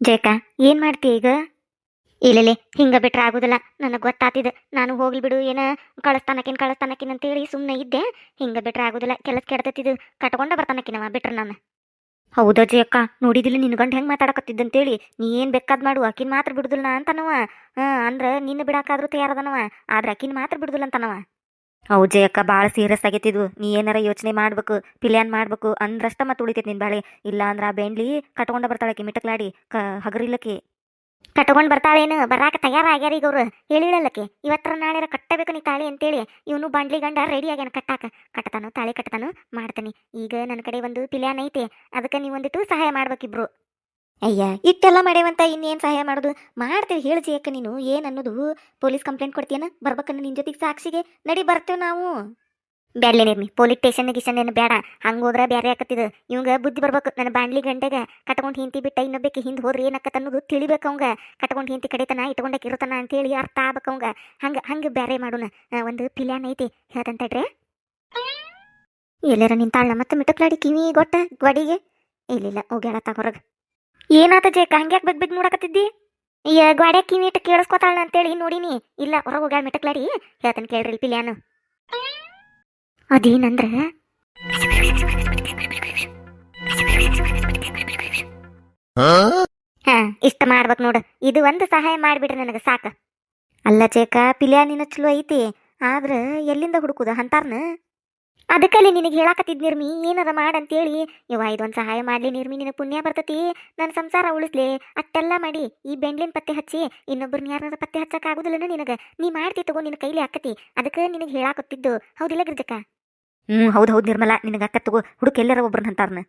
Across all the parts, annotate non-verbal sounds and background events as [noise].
ಜಯಕ, ಏನ್ ಮಾಡ್ತೀಯ ಈಗ? ಇಲ್ಲಲೆ ಹಿಂಗ ಬಿಟ್ರೆ ಆಗುದಿಲ್ಲ. ನನಗೆ ಗೊತ್ತಾತಿದೆ. ನಾನು ಹೋಗ್ಲಿ ಬಿಡು, ಏನ ಕಳಿಸ್ತಾನಕಿನ್ ಕಳಿಸ್ತಾನಕಿನ್ ಅಂತೇಳಿ ಸುಮ್ನೆ ಇದ್ದೆ. ಹಿಂಗ ಬಿಟ್ರೆ ಆಗುದಿಲ್ಲ. ಕೆಲಸ ಕೆಡ್ತೈತಿದು ಕಟ್ಕೊಂಡ ಬರ್ತಾನಕಿನವ ಬಿಟ್ರೆ ನಾನು. ಹೌದಾ ಜಯಕ್ಕ ನೋಡಿದಿಲ್ಲ, ನಿನ್ ಗಂಡ ಹೆಂಗ್ ಮಾತಾಡಕತ್ತಿದ್ದಂತೇಳಿ ನೀ ಏನ್ ಬೇಕಾದ್ ಮಾಡು. ಅಕಿನ್ ಮಾತ್ರ ಬಿಡುದಿಲ್ಲ ಅಂತನವ. ಹಾ, ಅಂದ್ರ ನಿನ್ನ ಬಿಡಾಕಾದ್ರೂ ತಯಾರದನವ. ಆದ್ರೆ ಆಕಿನ ಮಾತ್ರ ಬಿಡುದಿಲ್ಲ ಅಂತನವ. ಹೌದು ಜಯಕ್ಕ, ಭಾಳ ಸೀರಿಯಸ್ ಆಗೈತಿದು. ನೀ ಏನಾರ ಯೋಚನೆ ಮಾಡ್ಬೇಕು ಪಿಲ್ಯಾನ್ ಮಾಡ್ಬೇಕು, ಅಂದ್ರಷ್ಟ ಮತ್ತೆ ಉಳಿತೈತಿ ನಿನ್ ಬಾಳೆ. ಇಲ್ಲ ಅಂದ್ರ ಆ ಬೆಂಡ್ಲಿ ಕಟ್ಕೊಂಡ ಬರ್ತಾಳಕಿ ಮಿಟಕ್ಲಾಡಿ ಕ ಹಗರಿಲ್ಲಕಿ ಬರ್ತಾಳೆ ಬರ್ತಾಳೇನು? ಬರಾಕ ತಯಾರಾಗ್ಯಾರ ಈಗ ಅವ್ರು. ಹೇಳಿಳಲಕ್ಕೆ. ಇವತ್ತರ ನಾಳೆ ಕಟ್ಟಬೇಕು ನೀ ತಾಳಿ ಅಂತೇಳಿ. ಇವನು ಬಂಡ್ಲಿ ಗಂಡ ರೆಡಿ ಆಗ್ಯಾನ ಕಟ್ಟಾಕ. ಕಟ್ತಾನು, ತಾಳಿ ಕಟ್ತಾನು, ಮಾಡ್ತಾನೆ. ಈಗ ನನ್ನ ಕಡೆ ಒಂದು ಪಿಲ್ಯಾನ್ ಐತೆ. ಅದಕ್ಕೆ ನೀವು ಒಂದಿಟ್ಟು ಸಹಾಯ ಮಾಡ್ಬೇಕಿಬ್ರು. ಅಯ್ಯ ಇಟ್ಟೆಲ್ಲ ಮಾಡ್ಯಾವಂತ ಇನ್ನೇನು ಸಹಾಯ ಮಾಡೋದು? ಮಾಡ್ತೇವೆ, ಹೇಳಿ ಯಾಕ ನೀನು. ಏನು ಅನ್ನೋದು? Police complaint ಕೊಡ್ತೀಯನ? ಬರ್ಬೇಕನ್ನ ನಿನ್ ಜೊತೆಗೆ ಸಾಕ್ಷಿಗೆ ನಡಿ, ಬರ್ತೇವೆ ನಾವು. ಬ್ಯಾಡ್ಲೆ ನಿರ್ಮಿ, ಪೊಲೀಸ್ ಸ್ಟೇಷನ್ ಗಿಶನ್ ಏನು ಬೇಡ ಹಂಗೆ ಹೋದ್ರೆ ಬ್ಯಾರೆ ಆಕತ್ತಿದ. ಇವಂಗ ಬುದ್ಧಿ ಬರ್ಬೇಕು. ನನ್ನ ಬಾಂಡ್ಲಿ ಗಂಟೆಗ ಕಟ್ಕೊಂಡು ಹಿಂತಿ ಬಿಟ್ಟ ಇನ್ನೊಬ್ಬಕ್ಕೆ ಹಿಂದೆ ಹೋದ್ರೆ ಏನಕ್ಕತ್ತ ಅನ್ನೋದು ತಿಳಿಬೇಕು ಅವಂಗ. ಕಟ್ಕೊಂಡು ಹಿಂತಿ ಕಡಿತನ ಇಟ್ಕೊಂಡಕ್ಕೆ ಇರುತ್ತಾನ ಅಂತೇಳಿ ಅರ್ಥ ಆಗ್ಬೇಕು ಅವಂಗ. ಹಂಗ ಹಂಗ ಬ್ಯಾರೆ ಮಾಡೋಣ. ಒಂದು ಪಿಲ್ಯಾನ್ ಐತಿ. ಹೇಳ್ತಂತಡ್ರೆ ಎಲ್ಲರ ನಿಂತಾಳ ಮತ್ತೆ ಮಿಟಕ್ಲಾಡಿ ಕಿವಿ ಗೊಟ್ಟ, ಗೋಡಿಗೆ? ಇಲ್ಲಿಲ್ಲ, ಹೋಗ್ಯಾಳತ್ತ ಹೊರಗೆ. ಏನಾತ ಜೇಕ ಹಂಗ್ಯಾಕ್ ಬೆಗ್ ಬೆಗ್ ನೋಡಕತ್ತಿದ್ದಿ ಈ ಗಾಡ್ಯಾಗ ಕಿವಿ ಅಂತ ಕೇಳಿಸ್ಕೊತಾಳ ಅಂತೇಳಿ ನೋಡಿನಿ. ಇಲ್ಲ, ಹೊರಗೆ ಹೋಗ್ಯಾಳ ಮೆಟಕ್ಲಾರಿ ಹೇಳ್ತಾನೆ ಕೇಳ್ರಿ ಪಿಲ್ಯಾನು. ಅದೇನಂದ್ರ? ಹಾ, ಇಷ್ಟ ಮಾಡ್ಬೇಕು ನೋಡು. ಇದು ಒಂದು ಸಹಾಯ ಮಾಡ್ಬಿಡ್ರಿ ನನಗೆ, ಸಾಕ. ಅಲ್ಲ ಚೇಕ ಪಿಲ್ಯಾ, ನಿನ್ನ ಚಲೋ ಐತಿ. ಆದ್ರ ಎಲ್ಲಿಂದ ಹುಡುಕುದ, ಅಂತಾರ್ನ? ಅದಕ್ಕಲ್ಲಿ ನಿನಗೆ ಹೇಳಾಕತ್ತಿದ್ ನಿರ್ಮಿ ಏನಾರ ಮಾಡಂತೇಳಿ. ಇವ ಇದೊಂದು ಸಹಾಯ ಮಾಡ್ಲಿ ನಿರ್ಮಿ ನಿನಗೆ ಪುಣ್ಯ ಬರ್ತತಿ. ನನ್ನ ಸಂಸಾರ ಉಳಿಸ್ಲಿ. ಅಟ್ಟೆಲ್ಲ ಮಾಡಿ ಈ ಬೆಂಡ್ಲಿನ ಪತ್ತೆ ಹಚ್ಚಿ ಇನ್ನೊಬ್ಬರನ್ನ ಯಾರನ್ನ ಪತ್ತೆ ಹಚ್ಚಕ್ ಆಗುದಿಲ್ಲನ ನಿನಗೆ? ನೀ ಮಾಡ್ತಿ ತಗೋ ನಿನ್ನ ಕೈಲಿ ಆಕತಿ. ಅದಕ್ಕೆ ನಿನಗೆ ಹೇಳಾಕತ್ತಿದ್ದು. ಹೌದಿಲ್ಲ ಗಿರ್ಜಕ್ಕ. ಹ್ಞೂ ಹೌದು ಹೌದು ನಿರ್ಮಲ. ನಿನಗೆ ಅಕ್ಕ ತಗೋ. ಹುಡುಕ ಎಲ್ಲರ ಒಬ್ರನ್ನ ಅಂತಾರ್ನ.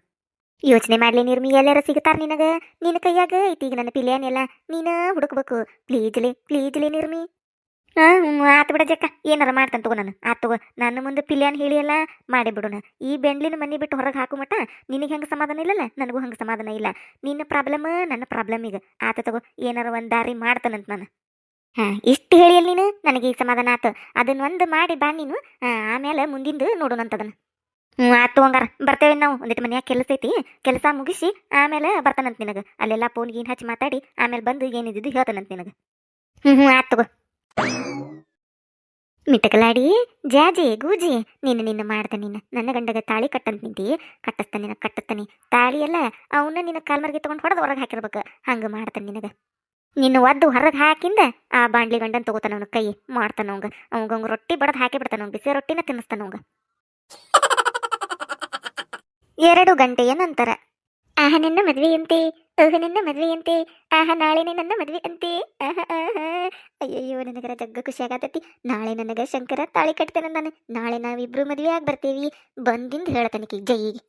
ಯೋಚನೆ ಮಾಡ್ಲಿ ನಿರ್ಮಿ ಎಲ್ಲಾರ ಸಿಗತಾರ ನಿನಗ. ನಿನ್ನ ಕೈಯಾಗ ಐತಿ ಈಗ ನನ್ನ ಪಿಲಿಯನೆಲ್ಲ. ನೀನ ಹುಡುಕ್ಬೇಕು. ಪ್ಲೀಜ್ಲಿ ಪ್ಲೀಜ್ಲಿ ನಿರ್ಮಿ. ಹಾಂ ಆತು ಬಿಡ ಜಕ್ಕ ಏನಾರ ಮಾಡ್ತಾನೆ ತಗೋ ನಾನು. ಆತು ತಗೋ. ನನ್ನ ಮುಂದೆ ಪಿಲಿಯನ್ ಹೇಳಿಯಲ್ಲ ಮಾಡಿ ಬಿಡೋಣ ಈ ಬೆಂಡ್ಲಿನ ಮನೆ ಬಿಟ್ಟು ಹೊರಗೆ ಹಾಕು ಮಟ್ಟ ನಿನಗೆ ಹೆಂಗೆ ಸಮಾಧಾನ ಇಲ್ಲಲ್ಲ? ನನಗೂ ಹಂಗೆ ಸಮಾಧಾನ ಇಲ್ಲ. ನಿನ್ನ ಪ್ರಾಬ್ಲಮ್ ನನ್ನ ಪ್ರಾಬ್ಲಮ್ ಈಗ. ಆತ ತಗೋ, ಏನಾರ ಒಂದು ದಾರಿ ಮಾಡ್ತಾನಂತ ನಾನು. ಹಾಂ, ಇಷ್ಟು ಹೇಳಿಯಲ್ಲ ನೀನು? ನನಗೆ ಈ ಸಮಾಧಾನ ಆತು. ಅದನ್ನ ಒಂದು ಮಾಡಿ ಬಾ ನೀನು. ಆಮೇಲೆ ಮುಂದಿಂದು ನೋಡೋಣಂತದನ್ನು ಹ್ಞೂ ಆತು ಹಂಗಾರ. ಬರ್ತೇವೆ ನಾವು. ಒಂದಿಟ್ಟು ಮನ್ಯಾಗ ಕೆಲಸ ಐತಿ. ಕೆಲಸ ಮುಗಿಸಿ ಆಮೇಲೆ ಬರ್ತಾನಂತ ನಿನಗೆ. ಅಲ್ಲೆಲ್ಲ ಫೋನ್ ಗೀನ್ ಹಚ್ಚಿ ಮಾತಾಡಿ ಆಮೇಲೆ ಬಂದು ಏನಿದ್ದು ಹೇಳ್ತಾನಂತ ನಿನಗೆ. ಹ್ಞೂ ಹ್ಞೂ ಆತು ತಗೋ. ಮಿಟಕಲಾಡಿ, ಜಾಜಿ, ಗೂಜಿ, ನೀನು ನಿನ್ನ ಮಾಡ್ದೆ ನೀನು. ನನ್ನ ಗಂಡಗ ತಾಳಿ ಕಟ್ಟಂತ ನಿಂತಿ ಕಟ್ಟಿಸ್ತಾನೆ ನಿನಗೆ ಕಟ್ಟಿಸ್ತಾನೆ. ತಾಳಿ ಎಲ್ಲ ಅವನ್ನ ನಿನ್ನ ಕಾಲ್ಮರ್ಗೆ ತಗೊಂಡು ಹೊಡೆದು ಹೊರಗೆ ಹಾಕಿರ್ಬೇಕು. ಹಂಗ ಮಾಡ್ತಾನೆ ನಿನಗ. ನಿನ್ನ ಒದ್ದು ಹೊರಗೆ ಹಾಕಿಂದ ಆ ಬಾಂಡ್ಲಿ ಗಂಡನ ತಗೋತಾನ ಅವನ ಕೈ, ಮಾಡ್ತಾನ ಅವಂಗ ಅವಂಗ ರೊಟ್ಟಿ ಬಡದ ಹಾಕಿ ಬಿಡ್ತಾನ ಬಿಸಿ ರೊಟ್ಟಿನ ತಿನ್ನಿಸ್ತಾನ ಅವಂಗ ಎರಡು ಗಂಟೆಯ ನಂತರ. ಆಹ, ನಿನ್ನ ಮದ್ವೆಯಂತೆ. ಓಹ, ನಿನ್ನ ಮದ್ವೆಯಂತೆ? ಆಹ ನಾಳೆನೇ ನನ್ನ ಮದ್ವೆ ಅಂತೆ ಆಹ ಆಹ. ಅಯ್ಯಯ್ಯೋ, ನನಗರ ಜಗ್ಗ ಖುಷಿ ಆಗತೈತಿ ನಾಳೆ ನನಗೆ ಶಂಕರ ತಾಳಿ ಕಟ್ತಾನ ನಾನು. ನಾಳೆ ನಾವಿಬ್ರು ಮದ್ವೆ ಆಗಿ ಬರ್ತೀವಿ. ಬಂದಿಂದ ಹೇಳ್ತಾನೆ ಜೈಗೆ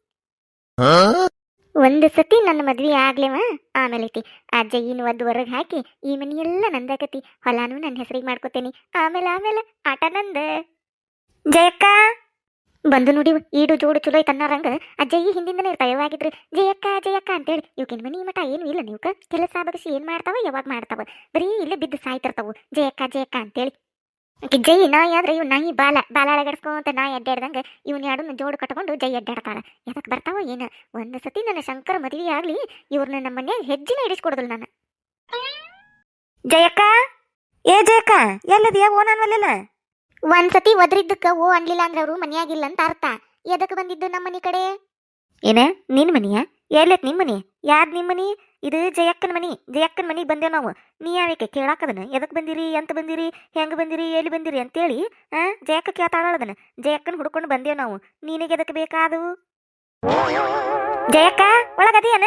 ಒಂದು ಸತಿ ನನ್ನ ಮದ್ವೆ ಆಗ್ಲೇವ? ಆಮೇಲೆ ಐತಿ ಆ ಜೈನ್ ಒದ್ದು ಹೊರಗೆ ಹಾಕಿ ಈ ಮನೆಯೆಲ್ಲ ನಂದಾಕತಿ. ಹೊಲಾನು ನನ್ನ ಹೆಸರಿಗೆ ಮಾಡ್ಕೋತೇನಿ. ಆಮೇಲೆ ಆಮೇಲೆ, ಆಟ ನಂದ. ಜಯಕ್ಕ? ಬಂದು ನೋಡಿ ಈಡು ಜೋಡು ಚಲೋ ಐತೆ ಅನ್ನೋರಂಗ ಅಜ್ಜಯ್ಯ ಹಿಂದಿಂದನೇ ಇರ್ತಾವ ಯಾವಾಗಿದ್ರು ಜಯಕ್ಕ ಜಯಕ್ಕ ಅಂತೇಳಿ ಇವಕಿನ ಮನಿ ಮಠ ಏನು ಇಲ್ಲ ನೀವು ಕೆಲಸ ಬಗಸಿ ಏನು ಮಾಡ್ತಾವ ಯಾವಾಗ ಮಾಡ್ತಾವ. ಬರೀ ಇಲ್ಲೇ ಬಿದ್ದು ಸಾಯ್ತಿರ್ತಾವು. ಜಯಕ್ಕ ಜಯಕ್ಕ ಅಂತೇಳಿ. ಜೈ ನಾಯಿ ಆದ್ರೆ ಇವ್ ನಾಯಿ ಬಾಲ. ಬಾಲ ಅಳಗಡ್ಸ್ಕೊಂತ ನಾಯಿ ಅಡ್ಡಾಡ್ದಂಗೆ ಇವನ್ ಎರಡು ಜೋಡು ಕಟ್ಕೊಂಡು ಜೈ ಅಡ್ಡಾಡ್ತಾಳ. ಎದಕ್ ಬರ್ತಾವ ಏನ. ಒಂದ್ ಸತಿ ನನ್ನ ಶಂಕರ ಮದುವೆ ಆಗ್ಲಿ ಇವ್ರನ್ನ ನಮ್ಮ ಮನ್ಯಾಗ ಹೆಜ್ಜೆನ ಇಡಿಸ್ಕೊಡೋದಿಲ್ಲ ನಾನು. ಜಯಕ್ಕ? ಏ ಜಯಕ್ಕ, ಎಲ್ಲದಿಯ? ಓ ನಾನು ಒಂದ್ ಸತಿ ಒದ್ರಿದ್ದಕ್ಕ, ಓ, ಅನ್ಲಿಲ್ಲ ಅಂದ್ರೆ ಅವರು ಮನೆಯಾಗಿಲ್ಲ ಅಂತ ಅರ್ಥ. ಎದಕ್ ಬಂದಿದ್ದು ನಮ್ಮ ಮನಿ ಕಡೆ? ಏನ, ನಿನ್ ಮನಿಯ? ಎಲ್ಲತ್ ನಿಮ್ಮ ಮನಿ? ಯಾದ್ ನಿಮ್ಮ ಮನಿ? ಇದು ಜಯಕ್ಕನ ಮನಿ. ಜಯಕ್ಕನ ಮನಿಗೆ ಬಂದೆ ನಾವು. ನೀ ಯಾವಕ್ಕೆ ಕೇಳಾಕದನ ಎದಕ್ ಬಂದಿರಿ? ಎಂತ ಬಂದಿರಿ? ಹೆಂಗ್ ಬಂದಿರಿ? ಎಲ್ಲಿ ಬಂದಿರಿ ಅಂತೇಳಿ, ಆ, ಜಯಕ್ಕ ಕೇಳ್ತಾಳದನ ಜಯಕ್ಕನ ಹುಡ್ಕೊಂಡು ಬಂದೇವ್ ನಾವು. ನಿನಗೆ ಎದಕ್ ಬೇಕಾದವು ಜಯಕ್ಕ ಒಳಗದಿಯನ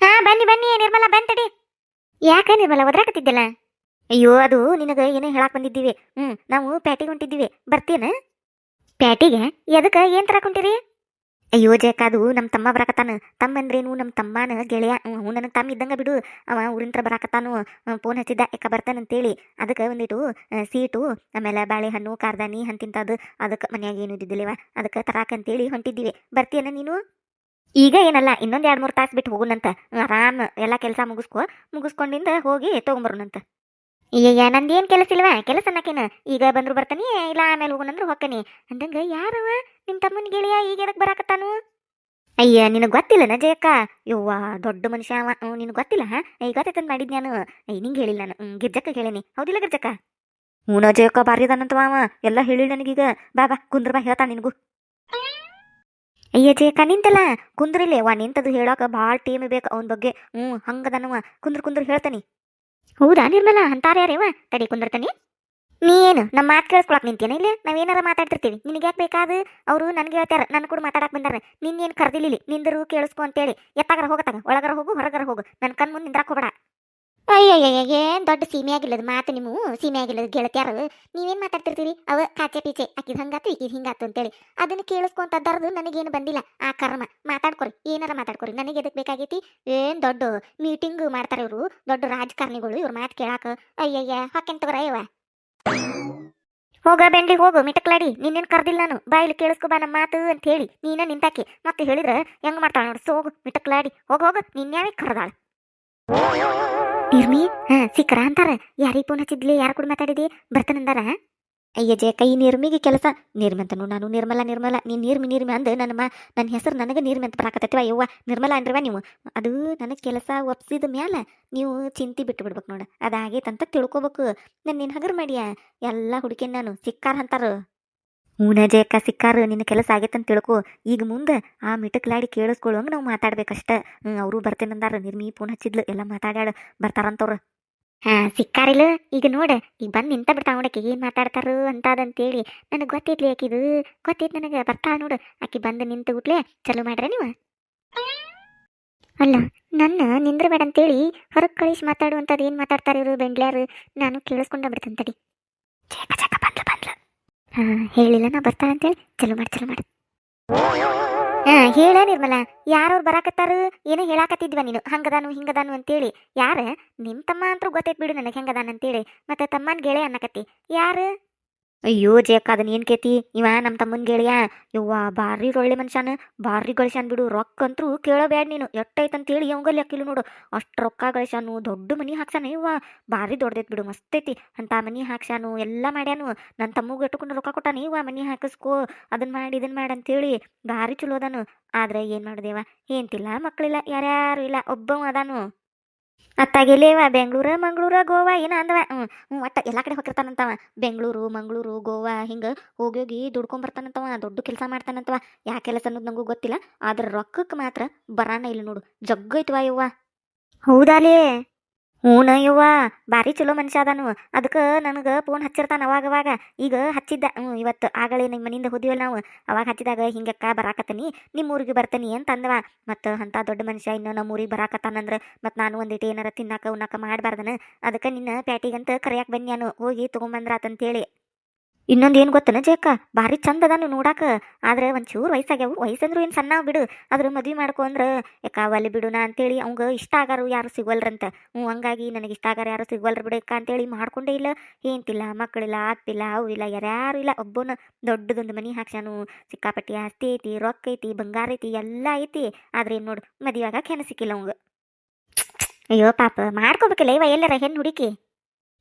ಹಾ, ಬನ್ನಿ ಬನ್ನಿ, ನಿರ್ಮಲ ಬಂತಡಿ ಯಾಕ ನಿರ್ಮಲ, ಒದ್ರಾಕತ್ತಿದ್ದಲ್ಲ? ಅಯ್ಯೋ, ಅದು ನಿನಗೆ ಏನೋ ಹೇಳಾಕ್ ಬಂದಿದ್ದೀವಿ. ಹ್ಮ್, ನಾವು ಪ್ಯಾಟಿಗೆ ಹೊಂಟಿದ್ದೀವಿ. ಬರ್ತೀನ ಪ್ಯಾಟಿಗೆ? ಎದಕ್ಕ? ಏನ್ ತರಾಕ್ ಹೊಂಟಿರಿ? ಅಯ್ಯೋ, ಜಯಕ್ಕ, ಅದು ನಮ್ಮ ತಮ್ಮ ಬರಾಕತ್ತಾನ. ತಮ್ಮ ಅಂದ್ರೇನು ನಮ್ಮ ತಮ್ಮನ ಗೆಳೆಯ ಹ್ಞೂ ನನಗೆ ತಮ್ಮ ಇದ್ದಂಗ ಬಿಡು. ಅವ ಊರಿಂತ್ರ ಬರಾಕತ್ತಾನು. ಫೋನ್ ಹಚ್ಚಿದ್ದ, ಯಾಕ ಬರ್ತಾನಂತೇಳಿ. ಅದಕ್ಕೆ ಒಂದಿಟ್ಟು ಸೀಟು, ಆಮೇಲೆ ಬಾಳೆಹಣ್ಣು ಕಾರ್ದಾನಿ ಹಂತಿಂತದ್ದು ಅದಕ್ಕೆ ಮನ್ಯಾಗ ಏನು ಇದ್ದಿದ್ದಿಲ್ಲವ? ಅದಕ್ಕೆ ತರಾಕಂತೇಳಿ ಹೊಂಟಿದ್ದೀವಿ. ಬರ್ತೀಯನ ನೀನು? ಈಗ ಏನಲ್ಲ, ಇನ್ನೊಂದು ಎರಡು ಮೂರು ತಾಸು ಬಿಟ್ಟು ಹೋಗುನಂತ. ಆರಾಮ್ ಎಲ್ಲ ಕೆಲಸ ಮುಗಿಸ್ಕೊ, ಮುಗಿಸ್ಕೊಂಡಿಂದ ಹೋಗಿ ತೊಗೊಂಬರೋಣಂತ. ಅಯ್ಯಯ್ಯ, ನಂದೇನು ಕೆಲಸ ಇಲ್ವಾ? ಕೆಲಸ ಅನ್ನಕೇನು? ಈಗ ಬಂದ್ರು ಬರ್ತಾನೆ, ಇಲ್ಲ ಆಮೇಲೆ ಹೋಗೋಣಂದ್ರೆ ಹೊಕ್ಕನಿ ಅಂದಂಗ ಯಾರವ? ನಿಮ್ಮ ತಮ್ಮನ ಗೆಳೆಯ ಈಗ ಎದಕ್ಕೆ ಬರಾಕತ್ತಾನು? ಅಯ್ಯ, ನಿನಗೆ ಗೊತ್ತಿಲ್ಲನ ಜಯಕ್ಕ? ಯವ್ವ, ದೊಡ್ಡ ಮನುಷ್ಯ ಅವ. ನಿನಗೆ ಗೊತ್ತಿಲ್ಲ, ಹಾ? ಈಗ ಗೊತ್ತೈತಂತ ಮಾಡಿದ್ ನಾನು. ಅಯ್ಯ ನಿಂಗೆ ಹೇಳಿಲ್ಲ ನಾನು. ಗಿರ್ಜಕ್ಕ ಹೇಳೇನಿ ಹೌದಿಲ್ಲ ಗಿರ್ಜಕ್ಕ? ಹೂನ ಜಯಕ್ಕ ಬಾರಿ ಅದಾನಂತವ ಅವ. ಎಲ್ಲ ಹೇಳಿಲ್ಲ ನನಗೀಗ. ಬಾ ಬಾ ಕುಂದ್ರ ಬಾ ಹೇಳ್ತಾ ನಿನಗೂ. ಅಯ್ಯ ಜಯಕ್ಕ, ನಿಂತಲ್ಲ? ಕುಂದ್ರಿಲ್ಲ ವಾ, ನಿಂತದು ಹೇಳಾಕ ಭಾಳ ಟೀಮ್ ಬೇಕು ಅವನ ಬಗ್ಗೆ. ಹ್ಞೂ ಹಂಗದನವ ಕುಂದ್ರ ಕುಂದ್ರ ಹೇಳ್ತಾನಿ. ಹೌದಾ? ನಿರ್ಮಲಾ, ಅಂತಾರ ಯಾರೇವ ತಡಿ ಕುಂದಿರ್ತಾನೆ ನೀ. ಏನು? ನಮ್ಮ ಮಾತು ಕೇಳಿಸ್ಕೊಳಕ್ ನಿಂತೇನ ಇಲ್ಲ? ನಾವೇನಾರ ಮಾತಾಡ್ತಿರ್ತೀವಿ. ನಿನಗೆ ಯಾಕೆ ಬೇಕಾದ? ಅವರು ನನಗೆ ಹೇಳ್ತಾರ. ನನ್ನ ಕೂಡ ಮಾತಾಡಕ್ ಬಂದಾರ. ನಿನ್ನೇನು ಕರ್ದಿಲ್ಲ ನಿಂದರು ಕೇಳಿಸ್ಕೊ ಅಂತೇಳಿ. ಎತ್ತಾಗರ ಹೋಗತ್ತಾಗ? ಒಳಗರ ಹೋಗು, ಹೊರಗರ ಹೋಗು. ನನ್ನ ಕಣ್ ಮುಂದೆ ನಿಂದ್ರಾಕ್ ಹೋಗಬೇಡ. ಅಯ್ಯಯ್ಯ ಏನ್ ದೊಡ್ಡ ಸೀಮೆ ಆಗಿಲ್ಲದ ಮಾತು ನೀವು ಸೀಮೆ ಆಗಿಲ್ಲದ ಗೆಳತಿಯಾರ ನೀವೇನ್ ಮಾತಾಡ್ತಿರ್ತೀರಿ ಅವ ಕಾಚೆ ಪೀಚೆ ಆಕಿದ್ ಹಂಗಾತು ಈಕಿದ್ ಹಿಂಗಾತು ಅಂತೇಳಿ ಅದನ್ನ ಕೇಳಿಸ್ಕೊಂತ ದರ್ದು ನನಗೇನು ಬಂದಿಲ್ಲ ಆ ಕರ್ಮ ಮಾತಾಡ್ಕೊರಿ ಏನಾರ ಮಾತಾಡ್ಕೊರಿ ನನಗೆ ಎದಕ್ ಬೇಕಾಗೈತಿ ಏನ್ ದೊಡ್ಡ ಮೀಟಿಂಗ್ ಮಾಡ್ತಾರೆ ಇವರು ದೊಡ್ಡ ರಾಜಕಾರಣಿಗಳು ಇವ್ರ ಮಾತು ಕೇಳಾಕ ಅಯ್ಯಯ್ಯ ಹಾಕೆನ್ ತಗೋರ ಅಯ್ಯವ ಹೋಗ ಬೆಂಡ್ಲಿ ಹೋಗು ಮಿಟಕ್ಲಾಡಿ ನಿನ್ನೇನು ಕರ್ದಿಲ್ಲ ನಾನು ಬಾಯಿಲಿ ಕೇಳಿಸ್ಕೊ ಬಾ ನಮ್ಮ ಮಾತು ಅಂತ ಹೇಳಿ ನೀನ ನಿಂತಾಕಿ ಮತ್ತೆ ಹೇಳಿದ್ರೆ ಹೆಂಗ್ ಮಾಡ್ತಾಳ ನೋಡು ಸೋಗು ಮಿಟಕ್ಲಾಡಿ ಹೋಗ ಹೋಗ ನಿನ್ಯಾವೇ ಕರ್ದಾಳ ನಿರ್ಮಿ ಹಾ, ಸಿಕ್ಕರ ಅಂತಾರ. ಯಾರಿಗೆ ಫೋನ್ ಹಚ್ಚಿದ್ಲಿ? ಯಾರು ಕೂಡ ಮಾತಾಡಿದಿ? ಬರ್ತಾನಂದಾರ ಅಯ್ಯ ಜಯ ಕೈ ನಿರ್ಮಿಗೆ ಕೆಲಸ. ನಿರ್ಮಿ ಅಂತನು ನಾನು ನಿರ್ಮಲ ನಿರ್ಮಲ. ನೀ ನಿರ್ಮಿ ನಿರ್ಮಿ ಅಂದ ನನ್ನ ಮಾ ನನ್ನ ಹೆಸರು ನನಗೆ ನಿರ್ಮಿ ಅಂತ ಬರಾಕತ್ತೈತಿವ? ಯವ್ವ, ನಿರ್ಮಲ ಅಂದ್ರವ ನೀವು? ಅದು ನನಗೆ ಕೆಲಸ ಒಪ್ಸಿದ ಮ್ಯಾಲ ನೀವು ಚಿಂತಿ ಬಿಟ್ಟು ಬಿಡ್ಬೇಕು ನೋಡ. ಅದಾಗೈತಂತ ತಿಳ್ಕೊಬೇಕು. ನಾನು ನಿನ್ನ ಹಗರ್ ಮಾಡಿಯ? ಎಲ್ಲ ಹುಡುಕಿನ ನಾನು? ಸಿಕ್ಕಾರ ಅಂತಾರ. ಹೂನ ಜಯಕ್ಕ ಸಿಕ್ಕಾರ ನಿನ್ನ ಕೆಲಸ ಆಗೈತಂತ ತಿಳ್ಕೊ. ಈಗ ಮುಂದೆ ಆ ಮಿಟಕ್ಲಾಡಿ ಕೇಳಿಸ್ಕೊಳ್ಳೋಂಗ ನಾವು ಮಾತಾಡ್ಬೇಕಷ್ಟ. ಹ್ಞೂ ಅವರು ಬರ್ತೇನಂದಾರ ನಿರ್ಮಿ ಫೋನ್ ಹಚ್ಚಿದ್ಲು, ಎಲ್ಲ ಮಾತಾಡ್ಯಾಡ ಬರ್ತಾರಂತವ್ರು. ಹಾ, ಸಿಕ್ಕಾರಿಲ್ಲ, ಈಗ ನೋಡ, ಈಗ ಬಂದು ನಿಂತ ಬಿಡ್ತಾ ನೋಡಕ್ಕೆ ಏನು ಮಾತಾಡ್ತಾರು ಅಂತದಂತೇಳಿ. ನನಗೆ ಗೊತ್ತೈತ್ಲಿ ಆಕಿದು ಗೊತ್ತಿದ್ ನನಗೆ ಬರ್ತಾ ನೋಡು. ಆಕಿ ಬಂದು ನಿಂತು ಬಿಟ್ಲೆ ಚಲೋ ಮಾಡ್ರೆ ನೀವು? ಅಲ್ಲ, ನನ್ನ ನಿಂದ್ರಬೇಡ ಅಂತೇಳಿ ಹೊರಗೆ ಕಳಿಸಿ ಮಾತಾಡುವಂಥದ್ದು ಏನು ಮಾತಾಡ್ತಾರೆ ಇವರು ಬೆಂಡ್ಲ್ಯಾರು ನಾನು ಕೇಳಿಸ್ಕೊಂಡ ಬಿಡ್ತೇನೆ ತಡಿ ಚೇಕ ಚೇಕ ಬಂದ್ಲು ಬಂದ್ಲು ಹಾ, ಹೇಳಿಲ್ಲ, ನಾ ಬರ್ತಾಳೆ ಅಂತೇಳಿ. ಚಲೋ ಮಾಡಿ ಚಲೋ ಮಾಡಿ. ಹಾ, ಹೇಳ ನಿರ್ಮಲ, ಯಾರವ್ರು ಬರಾಕತ್ತಾರು? ಏನೋ ಹೇಳಾಕತ್ತಿದ್ವ ನೀನು. ಹಂಗದಾನು, ಹಿಂಗದಾನು ಅಂತೇಳಿ. ಯಾರ? ನಿಮ್ ತಮ್ಮ ಅಂತೂ ಗೊತ್ತೈತ್ ಬಿಡು ನನಗೆ ಹೆಂಗದಾನ ಅಂತೇಳಿ ಮತ್ತೆ ತಮ್ಮನ ಗೆಳೆ ಅನ್ನಕತ್ತಿ. ಯಾರು? ಅಯ್ಯೋ, ಜೇಕ ಅದನ್ನ ಏನ್ ಕೇತಿ ಇವ ನಮ್ಮ ತಮ್ಮನ ಗೆಳೆಯ ಯವ್ವ ಬಾರಿ ಒಳ್ಳೆ ಮನುಷ್ಯನ ಬಾರಿ ಗಳಿಸ್ಯಾನ ಬಿಡು. ರೊಕ್ಕ ಅಂತೂ ಕೇಳಬೇಡ ನೀನು. ಎಟ್ಟೈತ್ ಅಂತೇಳಿ ಅವಂಗ ಲೆಕ್ಕಿಲ್ಲ ನೋಡು. ಅಷ್ಟು ರೊಕ್ಕ ಗಳಿಸ್ಯಾನು, ದೊಡ್ಡ ಮನಿ ಹಾಕ್ಸಾನ ಇವ್ವ ಬಾರಿ ದೊಡ್ಡದೈತ್ ಬಿಡು ಮಸ್ತ್ ಐತಿ ಅಂತ ಮನಿ ಹಾಕ್ಸ್ಯಾನು, ಎಲ್ಲ ಮಾಡ್ಯಾನು. ನನ್ನ ತಮ್ಮಗೆ ಎಟ್ಟುಕೊಂಡು ರೊಕ್ಕ ಕೊಟ್ಟಾನ ಇವ ಮನಿ ಹಾಕಿಸ್ಕೋ. ಅದನ್ನ ಮಾಡಿ ಇದನ್ನ ಮಾಡಿ ಅಂತೇಳಿ ಭಾರಿ ಚಲೋ ಅದಾನು. ಆದ್ರೆ ಏನ್ ಮಾಡಿದೇವ? ಏಂತಿಲ್ಲ ಮಕ್ಕಳಿಲ್ಲ ಯಾರ್ಯಾರು ಇಲ್ಲ. ಒಬ್ಬವ ಅದಾನು. ಅತ್ತಾಗೆಲೇವ ಬೆಂಗಳೂರ, ಮಂಗಳೂರ, ಗೋವಾ, ಏನ ಅಂದವ. ಹ್ಞೂ ಹ್ಞೂ ಒಟ್ಟ ಎಲ್ಲ ಕಡೆ ಹೋಗಿರ್ತಾನಂತವ. ಬೆಂಗಳೂರು, ಮಂಗಳೂರು, ಗೋವಾ, ಹಿಂಗೆ ಹೋಗೋಗಿ ದುಡ್ಕೊಂಬರ್ತಾನಂತವ, ದೊಡ್ಡ ಕೆಲಸ ಮಾಡ್ತಾನಂತವ. ಯಾ ಕೆಲಸ ಅನ್ನೋದು ನಂಗೂ ಗೊತ್ತಿಲ್ಲ, ಆದ್ರೆ ರೊಕ್ಕಕ್ಕೆ ಮಾತ್ರ ಬರಾನ ಇಲ್ಲ ನೋಡು. ಜಗ್ಗೈತವ ಇವ್ವ ಹೌದಾಲೇ. ಹ್ಞೂನ ಯವ್ವ, ಭಾರಿ ಚಲೋ ಮನುಷ್ಯ ಅದಾನು. ಅದಕ್ಕೆ ನನಗೆ ಫೋನ್ ಹಚ್ಚಿರ್ತಾನ ಅವಾಗ ಅವಾಗ. ಈಗ ಹಚ್ಚಿದ್ದ, ಹ್ಞೂ, ಇವತ್ತು ಆಗಲೇ ನಿಮ್ಮ ಮನೆಯಿಂದ ಹೋದಿವಲ್ಲ ನಾವು. ಅವಾಗ ಹಚ್ಚಿದಾಗ ಹಿಂಗಕ್ಕ ಬರಾಕತ್ತೀನಿ ನಿಮ್ಮ ಊರಿಗೆ ಬರ್ತೀನಿ ಅಂತ ಅಂದವ ಮತ್ತು ಅಂಥ ದೊಡ್ಡ ಮನುಷ್ಯ ಇನ್ನು ನಮ್ಮ ಊರಿಗೆ ಬರಾಕತ್ತಾನಂದ್ರೆ, ಮತ್ತು ನಾನು ಒಂದಿಟ್ಟು ಏನಾರ ತಿನ್ನಾಕ ಉನ್ನಾಕ ಮಾಡಬಾರ್ದನ. ಅದಕ್ಕೆ ನಿನ್ನ ಪ್ಯಾಟಿಗಂತ ಕರಿಯಾಕ ಬನ್ನಿ ನಾನು ಹೋಗಿ ತೊಗೊಂಬಂದ್ರಾತಂತೇಳಿ. ಇನ್ನೊಂದು ಏನು ಗೊತ್ತನ ಜೇಕ ಭಾರಿ ಚಂದ ಅದಾನು ನೋಡಾಕ. ಆದ್ರೆ ಒಂಚೂರು ವಯಸ್ಸಾಗ್ಯಾವು. ವಯಸ್ಸಂದ್ರು ಏನು ಸಣ್ಣ ಬಿಡು. ಅದ್ರ ಮದ್ವೆ ಮಾಡ್ಕೊ ಅಂದ್ರೆ ಯಾಕ ಅಲ್ಲಿ ಬಿಡುನ ಅಂತೇಳಿ ಅವಂಗ ಇಷ್ಟ ಆಗಾರು ಯಾರು ಸಿಗೋಲ್ರಂತ ಹ್ಞೂ, ಹಂಗಾಗಿ ನನಗೆ ಇಷ್ಟ ಆಗಾರ ಯಾರು ಸಿಗೋಲ್ರ ಬಿಡಕ್ಕ ಅಂತೇಳಿ ಮಾಡ್ಕೊಂಡೇ ಇಲ್ಲ. ಏಂತಿಲ್ಲ ಮಕ್ಕಳಿಲ್ಲ ಆಗ್ತಿಲ್ಲ ಅವು ಇಲ್ಲ ಯಾರ್ಯಾರು ಇಲ್ಲ. ಒಬ್ಬನ ದೊಡ್ಡದೊಂದು ಮನಿ ಹಾಕ್ಸ್ಯಾನು. ಸಿಕ್ಕಾಪಟ್ಟಿ ಆಸ್ತಿ ಐತಿ, ರೊಕ್ಕ ಐತಿ, ಬಂಗಾರ ಐತಿ, ಎಲ್ಲ ಐತಿ. ಆದ್ರೆ ಏನು ನೋಡು ಮದುವೆ ಆಗಾಕ ಹೆಣ ಸಿಕ್ಕಿಲ್ಲ ಅವಂಗ. ಅಯ್ಯೋ ಪಾಪ, ಮಾಡ್ಕೋಬೇಕಲ್ಲ ಇವ ಎಲ್ಲರ ಹೆಣ್ಣು ಹುಡುಕಿ.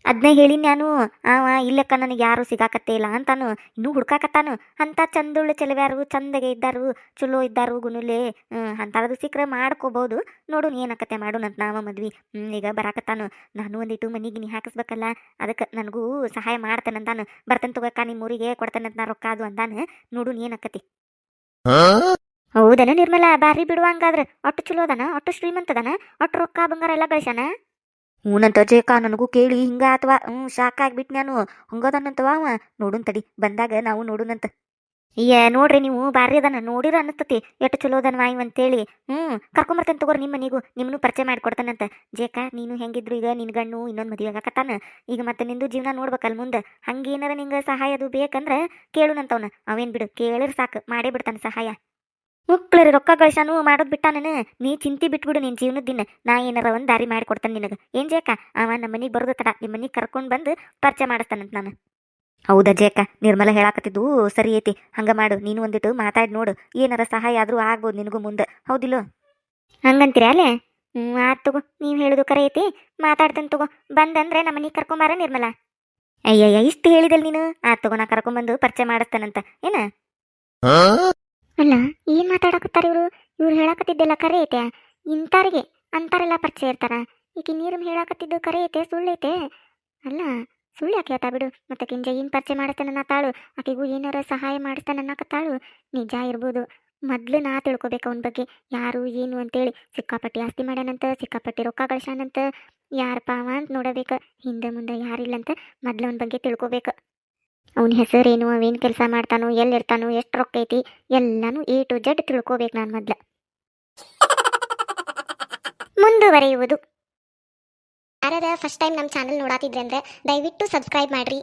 ಅದನ್ನೇ ಹೇಳಿ ನಾನು ಅವ ಇಲ್ಲಕ್ಕ ನನಗೆ ಯಾರು ಸಿಗಾಕತ್ತೇ ಇಲ್ಲ ಅಂತಾನು. ಇನ್ನೂ ಹುಡ್ಕಾಕತ್ತಾನು. ಅಂತ ಚಂದುಳ್ಳ ಚೆಲವ್ಯಾರು ಚಂದಗೆ ಇದ್ದಾರು ಚಲೋ ಇದ್ದಾರು ಗುನುಲೆ ಅಂಥದ್ದು ಸಿಕ್ಕರೆ ಮಾಡ್ಕೋಬೋದು. ನೋಡು ಏನಕ್ಕತ್ತೆ ಮಾಡು ನಂತ ನಾವ ಮದ್ವಿ. ಹ್ಞೂ ಈಗ ಬರಾಕತ್ತಾನು. ನಾನು ಒಂದಿಟ್ಟು ಮನಿಗೆ ನೀ ಹಾಕಿಸ್ಬೇಕಲ್ಲ ಅದಕ್ಕೆ ನನಗೂ ಸಹಾಯ ಮಾಡ್ತೇನಂತಾನು ಬರ್ತಾನೆ ತಗೋಕ ನಿಮ್ಮ ಊರಿಗೆ ಕೊಡ್ತೇನಂತ ನಾ ರೊಕ್ಕ ಅದು ಅಂದಾನು. ನೋಡು ಏನಕ್ಕತಿ ಹೌದನ ನಿರ್ಮಲ ಬಾರಿ ಬಿಡುವ ಹಂಗಾದ್ರೆ. ಒಟ್ಟು ಚಲೋ ಅದಾನ? ಒಟ್ಟು ಶ್ರೀಮಂತದನ? ಒಟ್ಟು ರೊಕ್ಕ ಬಂಗಾರ ಎಲ್ಲ ಗಳಿಸ್ಯಾನ? ಹೂನಂತ ಜೇಕ ನನಗೂ ಕೇಳಿ, ಹಿಂಗ ಅಥವಾ ಹ್ಞೂ ಶಾಕ್ ಆಗ್ಬಿಟ್ಟು ನಾನು ಹಂಗದನಂತವ ಅವ. ನೋಡುನ್ ತಡಿ, ಬಂದಾಗ ನಾವು ನೋಡುನಂತ. ಅಯ್ಯ ನೋಡ್ರಿ ನೀವು ಬಾರಿ ಅದನ್ನ. ನೋಡಿರ ಅನ್ನಸ್ತತಿ. ಎಷ್ಟು ಚಲೋ ಅದನ್ ವಾಯ್ ಅಂತೇಳಿ. ಹ್ಞೂ ಕರ್ಕೊಂಬರ್ತೇನೆ ತಗೋರಿ ನಿಮ್ಮ ಮನೆಗೂ. ನಿಮ್ಮನ್ನು ಪರಿಚಯ ಮಾಡ್ಕೊಡ್ತಾನಂತ. ಜೇಕ ನೀನು ಹೆಂಗಿದ್ರು ಈಗ ನಿನ್ ಗಣ್ಣು ಇನ್ನೊಂದು ಮದುವೆ ಆಗಕತ್ತಾನ. ಈಗ ಮತ್ತೆ ನಿಂದು ಜೀವನ ನೋಡ್ಬೇಕಲ್ಲ ಮುಂದೆ. ಹಂಗೇನಾರ ನಿಂಗೆ ಸಹಾಯ ಅದು ಬೇಕಂದ್ರೆ ಕೇಳುನಂತವನ. ಅವೇನ್ ಬಿಡು, ಕೇಳಿರ್ ಸಾಕು. ಮಾಡೇ ಬಿಡ್ತಾನೆ ಸಹಾಯ. ಮುಕ್ಳರಿ ರೊಕ್ಕ ಕಳ್ಸಾನು ಮಾಡೋದ್ ಬಿಟ್ಟ ನಾನು ನೀ ಚಿಂತಿ ಬಿಟ್ಬಿಡು ನಿನ್ ಜೀವನದ ದಿನ ನಾ ಏನಾರ ಒಂದ್ ದಾರಿ ಮಾಡಿ ಕೊಡ್ತಾನೆ ನಿನಗ. ಏನ್ ಜೇಕ ಅವ ನಮ್ಮ ಮನೆಗೆ ಬರೋದು ತಡ ನಿಮ್ಮ ಮನೆಗೆ ಕರ್ಕೊಂಡು ಬಂದು ಪರಿಚಯ ಮಾಡಿಸ್ತಾನಂತ ನಾನು. ಹೌದಾ ಜೇಕ ನಿರ್ಮಲ ಹೇಳಾಕತ್ತಿದ್ದು ಸರಿ ಐತಿ. ಹಂಗ ಮಾಡು. ನೀನು ಒಂದಿಟ್ಟು ಮಾತಾಡಿ ನೋಡು. ಏನಾರ ಸಹಾಯ ಆದ್ರೂ ಆಗ್ಬೋದು ನಿನಗೂ ಮುಂದೆ. ಹೌದಿಲ್ಲೋ? ಹಂಗಂತೀರ ಅಲ್ಲೇ? ಹ್ಞೂ ಆತ್ ತಗೋ. ನೀವು ಹೇಳುದು ಕರೆ ಐತಿ. ಮಾತಾಡ್ತಾನೆ ತಗೋ. ಬಂದಂದ್ರೆ ನಮ್ಮ ಮನೆಗೆ ಕರ್ಕೊಂಬಾರ ನಿರ್ಮಲ. ಅಯ್ಯಯ್ಯ, ಇಷ್ಟು ಹೇಳಿದಲ್ ನೀನು. ಆತ್ ತಗೋ, ನಾ ಕರ್ಕೊಂಬಂದು ಪರಿಚಯ ಮಾಡಿಸ್ತಾನಂತ. ಏನ? ಅಲ್ಲ ಏನ್ ಮಾತಾಡಕತ್ತಾರ ಇವರು? ಇವ್ರು ಹೇಳಕತ್ತಿದ್ದೆಲ್ಲ ಕರೆ ಐತೆ. ಇಂಥವ್ರಿಗೆ ಅಂತಾರೆಲ್ಲ ಪರಿಚಯ ಇರ್ತಾರ. ಈಗ ನೀರ್ ಹೇಳಕತ್ತಿದ್ದು ಕರೆ ಐತೆ ಸುಳ್ಳೈತೆ ಅಲ್ಲ, ಸುಳ್ಳು ಯಾಕೆ ಹೇಳ್ತಾ ಬಿಡು? ಮತ್ತೆ ಕಿಂಜ ಏನು ಪರಿಚಯ ನನ್ನ ತಾಳು ಆಕೆಗೂ ಏನಾರ ಸಹಾಯ ಮಾಡಿಸ್ತಾನ ತಾಳು ನಿಜ ಇರ್ಬೋದು. ಮೊದ್ಲು ನಾ ತಿಳ್ಕೊಬೇಕು ಅವನ ಬಗ್ಗೆ. ಯಾರು, ಏನು ಅಂತೇಳಿ. ಸಿಕ್ಕಾಪಟ್ಟಿ ಆಸ್ತಿ ಮಾಡ್ಯಾನಂತ, ಸಿಕ್ಕಾಪಟ್ಟಿ ರೊಕ್ಕ ಗಳಿಸ್ಯಾನಂತ. ಯಾರಪ್ಪ ಅವ ಅಂತ ನೋಡಬೇಕು. ಹಿಂದೆ ಮುಂದೆ ಯಾರಿಲ್ಲಂತ ಮೊದ್ಲು ಅವನ ಬಗ್ಗೆ ತಿಳ್ಕೊಬೇಕು. ಅವನ ಹೆಸರೇನು ಅವೇನು ಕೆಲಸ ಮಾಡ್ತಾನೋ ಎಲ್ಲಿರ್ತಾನೋ ಎಷ್ಟು ರೊಕ್ಕ ಐತಿ ಎಲ್ಲಾನು ಎ ಟು ಜಡ್ ತಿಳ್ಕೋಬೇಕು ನಾನು ಮೊದ್ಲು. [laughs] ಮುಂದುವರೆಯುವುದು. ಯಾರದ ಫಸ್ಟ್ ಟೈಮ್ ನಮ್ಮ ಚಾನಲ್ ನೋಡಾತಿದ್ರೆ ಅಂದ್ರೆ ದಯವಿಟ್ಟು ಸಬ್ಸ್ಕ್ರೈಬ್ ಮಾಡ್ರಿ.